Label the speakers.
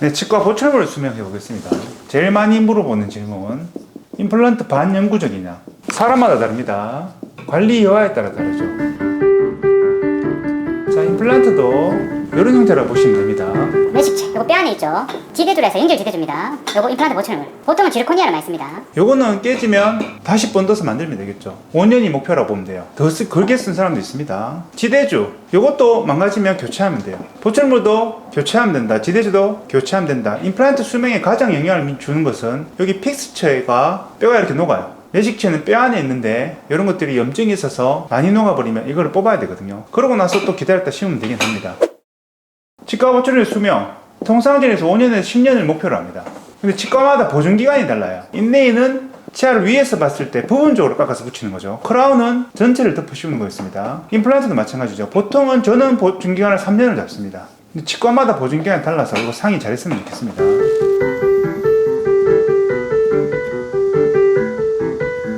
Speaker 1: 네, 치과 보철물을 수명해 보겠습니다. 제일 많이 물어보는 질문. 임플란트 반영구적이냐? 사람마다 다릅니다. 관리 여하에 따라 다르죠. 자, 임플란트도 이런 형태로 보시면 됩니다.
Speaker 2: 이거 뼈 안에 있죠 지대줄에서 연결 지대줄입니다 요거 임플란트 보철물 보통은 지르코니아를 많이 씁니다
Speaker 1: 요거는 깨지면 다시 번더서 만들면 되겠죠. 5년이 목표라고 보면 돼요. 더 쓰, 걸게 쓴 사람도 있습니다. 지대주. 요것도 망가지면 교체하면 돼요. 보철물도 교체하면 된다. 지대주도 교체하면 된다. 임플란트 수명에 가장 영향을 주는 것은 여기 픽스처가 뼈가 이렇게 녹아요. 내식체는 뼈 안에 있는데 이런 것들이 염증이 있어서 많이 녹아버리면 이거를 뽑아야 되거든요. 그러고 나서 또 기다렸다 심으면 되긴 합니다. 치과 보철의 수명 통상적에서 5년에서 10년을 목표로 합니다. 근데 치과마다 보존 기간이 달라요. 인레이는 치아를 위에서 봤을 때 부분적으로 깎아서 붙이는 거죠. 크라운은 전체를 덮어 씌우는 거였습니다. 임플란트도 마찬가지죠. 보통은 저는 보존 기간을 3년을 잡습니다. 근데 치과마다 보존 기간이 달라서 이거 상의 잘했으면 좋겠습니다.